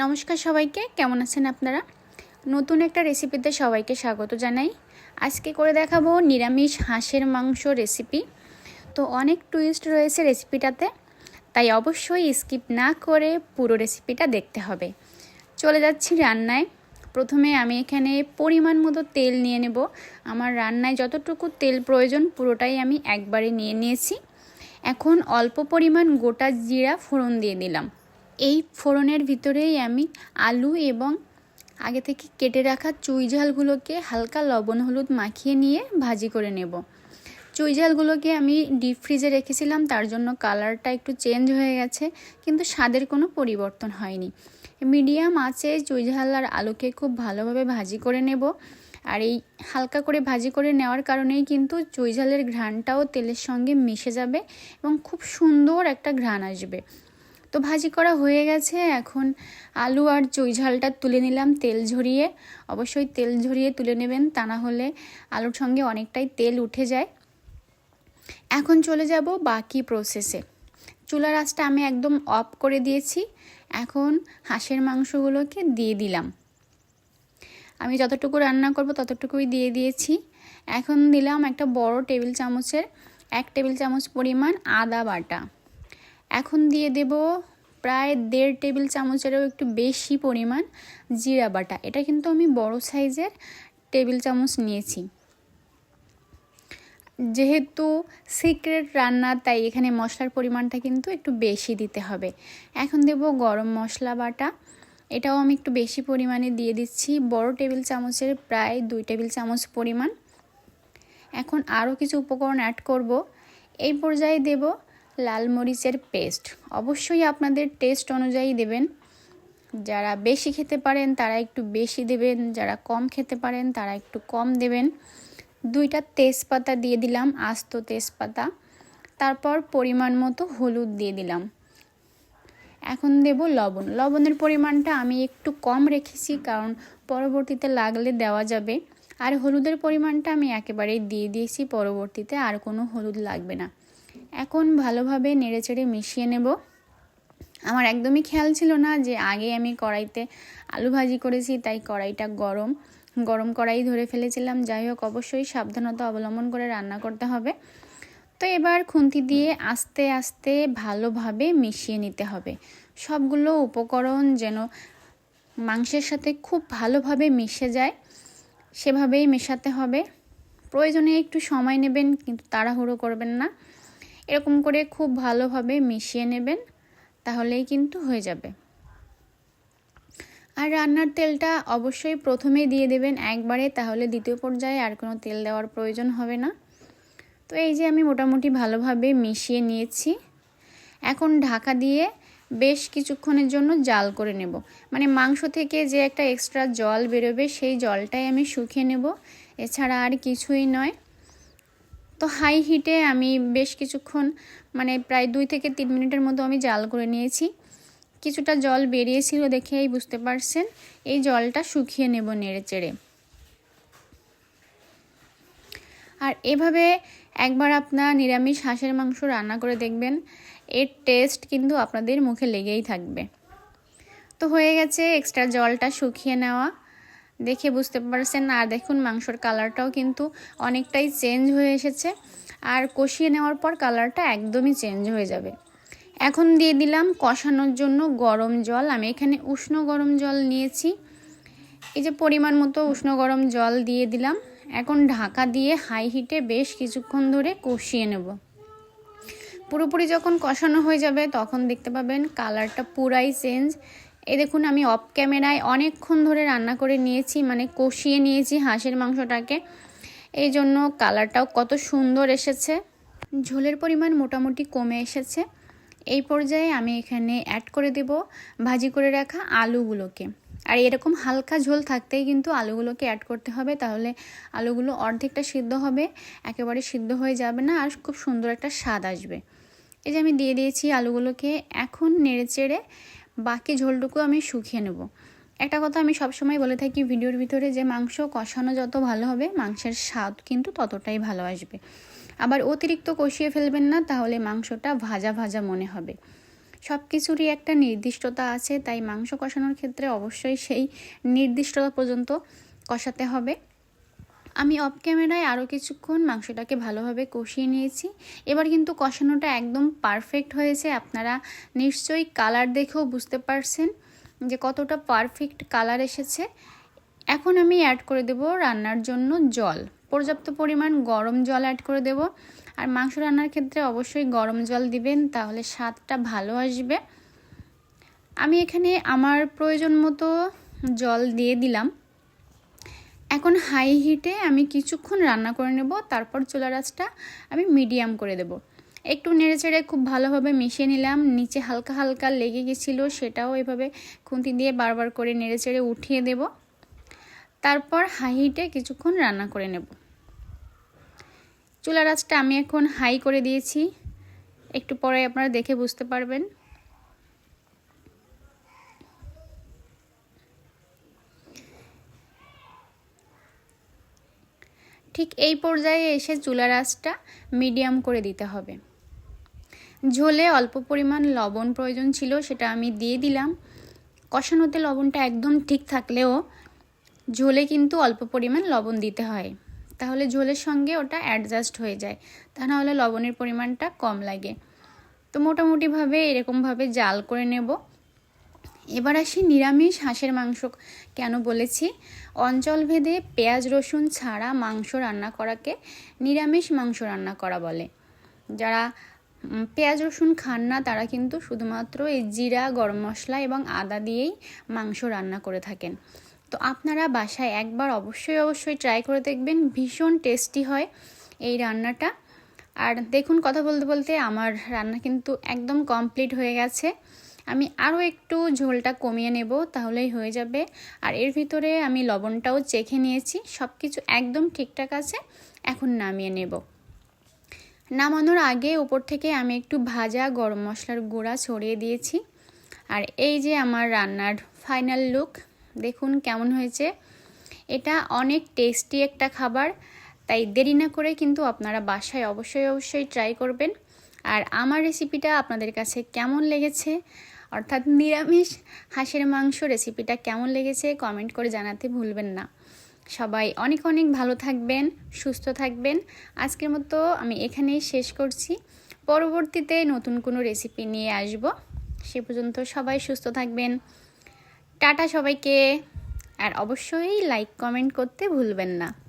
নমস্কার সবাইকে, কেমন আছেন আপনারা? নতুন একটা রেসিপিতে সবাইকে স্বাগত জানাই। আজকে করে দেখাবো নিরামিষ হাঁসের মাংস রেসিপি। তো অনেক টুইস্ট রয়েছে রেসিপিটাতে, তাই অবশ্যই স্কিপ না করে পুরো রেসিপিটা দেখতে হবে। চলে যাচ্ছি রান্নায়। প্রথমে আমি এখানে পরিমাণ মতো তেল নিয়ে নেব। আমার রান্নায় যতটুকু তেল প্রয়োজন, পুরোটাই আমি একবারে নিয়ে নিয়েছি। এখন অল্প পরিমাণ গোটা জিরা ফোড়ন দিয়ে দিলাম। এই ফোড়নের ভিতরেই আমি আলু এবং আগে থেকে কেটে রাখা চুই ঝালগুলোকে হালকা লবণ হলুদ মাখিয়ে নিয়ে ভাজি করে নেব। চুই ঝালগুলোকে আমি ডিপ ফ্রিজে রেখেছিলাম, তার জন্য কালারটা একটু চেঞ্জ হয়ে গেছে, কিন্তু স্বাদের কোনো পরিবর্তন হয়নি। মিডিয়াম আঁচে চুই ঝাল আর আলুকে খুব ভালোভাবে ভাজি করে নেব। আর এই হালকা করে ভাজি করে নেওয়ার কারণেই কিন্তু চুই ঝালের ঘ্রাণটাও তেলের সঙ্গে মিশে যাবে এবং খুব সুন্দর একটা ঘ্রাণ আসবে। তো ভাজি করা হয়ে গেছে। এখন আলু আর চুই ঝালটা তুলে নিলাম তেল ঝরিয়ে। অবশ্যই তেল ঝরিয়ে তুলে নেবেন, তা না হলে আলুর সঙ্গে অনেকটাই তেল উঠে যায়। এখন চলে যাব বাকি প্রসেসে চুলার আঁচটা আমি একদম অফ করে দিয়েছি। এখন হাঁসের মাংসগুলোকে দিয়ে দিলাম। আমি যতটুকু রান্না করব ততটুকুই দিয়ে দিয়েছি। এখন দিলাম একটা বড় টেবিল চামচের এক টেবিল চামচ পরিমাণ আদা বাটা। এখন দিয়ে দেব প্রায় দেড় টেবিল চামচেরও একটু বেশি পরিমাণ জিরা বাটা। এটা কিন্তু আমি বড় সাইজের টেবিল চামচ নিয়েছি। যেহেতু সিক্রেট রান্না, তাই এখানে মশলার পরিমাণটা কিন্তু একটু বেশি দিতে হবে। এখন দেব গরম মশলা বাটা। এটাও আমি একটু বেশি পরিমাণে দিয়ে দিচ্ছি। বড় টেবিল চামচের প্রায় দুই টেবিল চামচ পরিমাণ। এখন আরও কিছু উপকরণ অ্যাড করব। এই পর্যায়ে দেব লাল মরিচের পেস্ট। অবশ্যই আপনাদের টেস্ট অনুযায়ী দেবেন। যারা বেশি খেতে পারেন, তারা একটু বেশি দেবেন। যারা কম খেতে পারেন, তারা একটু কম দেবেন। দুইটা তেজপাতা দিয়ে দিলাম, আস্ত তেজপাতা। তারপর পরিমাণ মতো হলুদ দিয়ে দিলাম। এখন দেব লবণ। লবণের পরিমাণটা আমি একটু কম রেখেছি, কারণ পরবর্তীতে লাগলে দেওয়া যাবে। আর হলুদের পরিমাণটা আমি একেবারেই দিয়ে দিয়েছি, পরবর্তীতে আর কোনো হলুদ লাগবে না। এখন ভালোভাবে নেড়েচেড়ে মিশিয়ে নেব। আমার একদমই খেয়াল ছিল না যে আগে আমি কড়াইতে আলু ভাজি করেছি, তাই কড়াইটা গরম। গরম কড়াই ধরে ফেলেছিলাম। যাই হোক, অবশ্যই সাবধানতা অবলম্বন করে রান্না করতে হবে। তো এবার খুন্তি দিয়ে আস্তে আস্তে ভালোভাবে মিশিয়ে নিতে হবে। সবগুলো উপকরণ যেন মাংসের সাথে খুব ভালোভাবে মিশে যায়, সেভাবেই মেশাতে হবে। প্রয়োজনে একটু সময় নেবেন, কিন্তু তাড়াহুড়ো করবেন না। এরকম করে খুব ভালোভাবে মিশিয়ে নেবেন, তাহলেই কিন্তু হয়ে যাবে। আর রান্নার তেলটা অবশ্যই প্রথমেই দিয়ে দেবেন একবারে, তাহলে দ্বিতীয় পর্যায়ে আর কোনো তেল দেওয়ার প্রয়োজন হবে না। তো এই যে আমি মোটামুটি ভালোভাবে মিশিয়ে নিয়েছি, এখন ঢাকা দিয়ে বেশ কিছুক্ষণের জন্য জাল করে নেব। মানে মাংস থেকে যে একটা এক্সট্রা জল বেরোবে, সেই জলটাই আমি শুকিয়ে নেব। এছাড়া আর কিছুই নয়। তো হাই হিটে আমি বেশ কিছুক্ষণ মানে প্রায় দুই থেকে তিন মিনিটের মতো আমি জাল করে নিয়েছি। কিছুটা জল বেরিয়েছিল দেখেই বুঝতে পারছেন, এই জলটা শুকিয়ে নেব নেড়ে চেড়ে আর এভাবে একবার আপনার নিরামিষ হাঁসের মাংস রান্না করে দেখবেন, এর টেস্ট কিন্তু আপনাদের মুখে লেগেই থাকবে। তো হয়ে গেছে এক্সট্রা জলটা শুকিয়ে নেওয়া। দেখে বুঝতে পারছেন। আর দেখুন, মাংসর কালারটাও কিন্তু অনেকটাই চেঞ্জ হয়ে এসেছে। আর কষিয়ে নেওয়ার পর কালারটা একদমই চেঞ্জ হয়ে যাবে। এখন দিয়ে দিলাম কষানোর জন্য গরম জল। আমি এখানে উষ্ণ গরম জল নিয়েছি। এই যে পরিমাণ মতো উষ্ণ গরম জল দিয়ে দিলাম। এখন ঢাকা দিয়ে হাই হিটে বেশ কিছুক্ষণ ধরে কষিয়ে নেব। পুরোপুরি যখন কষানো হয়ে যাবে, তখন দেখতে পাবেন কালারটা পুরাই চেঞ্জ। এই দেখুন, আমি অফ ক্যামেরায় অনেকক্ষণ ধরে রান্না করে নিয়েছি মানে কষিয়ে নিয়েছি হাঁসের মাংসটাকে। এই জন্য কালারটাও কত সুন্দর এসেছে। ঝোলের পরিমাণ মোটামুটি কমে এসেছে। এই পর্যায়ে আমি এখানে অ্যাড করে দেব ভাজি করে রাখা আলুগুলোকে। আর এরকম হালকা ঝোল থাকতেই কিন্তু আলুগুলোকে অ্যাড করতে হবে, তাহলে আলুগুলো অর্ধেকটা সিদ্ধ হবে, একেবারে সিদ্ধ হয়ে যাবে না, আর খুব সুন্দর একটা স্বাদ আসবে। এই যে আমি দিয়ে দিয়েছি আলুগুলোকে, এখন নেড়ে চেড়ে বাকি ঝোলটুকু আমি শুকিয়ে নেব। একটা কথা আমি সবসময় বলে থাকি, ভিডিওর ভিতরে যে মাংস কষানো যত ভালো হবে, মাংসের স্বাদ কিন্তু ততটাই ভালো আসবে। আবার অতিরিক্ত কষিয়ে ফেলবেন না, তাহলে মাংসটা ভাজা ভাজা মনে হবে। সব কিছুরই একটা নির্দিষ্টতা আছে, তাই মাংস কষানোর ক্ষেত্রে অবশ্যই সেই নির্দিষ্টতা পর্যন্ত কষাতে হবে। আমি অফ ক্যামেরায় আরও কিছুক্ষণ মাংসটাকে ভালোভাবে কষিয়ে নিয়েছি। এবার কিন্তু কষানোটা একদম পারফেক্ট হয়েছে। আপনারা নিশ্চয়ই কালার দেখেও বুঝতে পারছেন যে কতটা পারফেক্ট কালার এসেছে। এখন আমি অ্যাড করে দেব রান্নার জন্য জল। পর্যাপ্ত পরিমাণ গরম জল অ্যাড করে দেব। আর মাংস রান্নার ক্ষেত্রে অবশ্যই গরম জল দিবেন, তাহলে স্বাদটা ভালো আসবে। আমি এখানে আমার প্রয়োজন মতো জল দিয়ে দিলাম। এখন হাই হিটে আমি কিছুক্ষণ রান্না করে নেব, তারপর চুলা রাসটা আমি মিডিয়াম করে দেব। একটু নেড়ে চেড়ে খুব ভালোভাবে মিশিয়ে নিলাম, নিচে হালকা হালকা লেগে গেছিল, সেটাও এভাবে খুন্তি দিয়ে বারবার করে নেড়ে চেড়ে উঠিয়ে দেব। তারপর হাই হিটে কিছুক্ষণ রান্না করে নেব। চুলা রাসটা আমি এখন হাই করে দিয়েছি। একটু পরে আপনারা দেখে বুঝতে পারবেন। ঠিক এই পর্যায়ে এসে চুলা রাসটা মিডিয়াম করে দিতে হবে। ঝোলে অল্প পরিমাণ লবণ প্রয়োজন ছিল, সেটা আমি দিয়ে দিলাম। কষানোতে লবণটা একদম ঠিক থাকলেও ঝোলে কিন্তু অল্প পরিমাণ লবণ দিতে হয়। তাহলে ঝোলের সঙ্গে ওটা অ্যাডজাস্ট হয়ে যায়। তা নাহলে লবণের পরিমাণটা কম লাগে। তো মোটামুটিভাবে এরকমভাবে জাল করে নেব। এবার আসি নিরামিষ হাঁসের মাংস কেন বলেছি? অঞ্চলভেদে পেঁয়াজ রসুন ছাড়া মাংস রান্না করাকে নিরামিষ মাংস রান্না করা বলে। যারা পেঁয়াজ রসুন খান না, তারা কিন্তু শুধুমাত্র এই জিরা, গরম মশলা এবং আদা দিয়েই মাংস রান্না করে থাকেন। তো আপনারা বাসায় একবার অবশ্যই অবশ্যই ট্রাই করে দেখবেন, ভীষণ টেস্টি হয় এই রান্নাটা। আর দেখুন, কথা বলতে বলতে আমার রান্না কিন্তু একদম কমপ্লিট হয়ে গেছে। আমি আরও একটু ঝোলটা কমিয়ে নেব, তাহলেই হয়ে যাবে। আর এর ভিতরে আমি লবণটাও চেখে নিয়েছি সব কিছু একদম ঠিকঠাক আছে, এখন নামিয়ে নেব। নামানোর আগে উপর থেকে আমি একটু ভাজা গরম মশলার গুঁড়া ছড়িয়ে দিয়েছি। আর এই যে আমার রান্নার ফাইনাল লুক, দেখুন কেমন হয়েছে। এটা অনেক টেস্টি একটা খাবার, তাই দেরি না করে কিন্তু আপনারা বাসায় অবশ্যই অবশ্যই ট্রাই করবেন। আর আমার রেসিপিটা আপনাদের কাছে কেমন লেগেছে? অর্থাৎ নিরামিষ হাঁসের মাংস রেসিপিটা কেমন লেগেছে কমেন্ট করে জানাতে ভুলবেন না। সবাই অনেক অনেক ভালো থাকবেন, সুস্থ থাকবেন। আজকের মতো আমি এখানেই শেষ করছি। পরবর্তীতে নতুন কোনো রেসিপি নিয়ে আসব। সে পর্যন্ত সবাই সুস্থ থাকবেন। টাটা সবাইকে। আর অবশ্যই লাইক কমেন্ট করতে ভুলবেন না।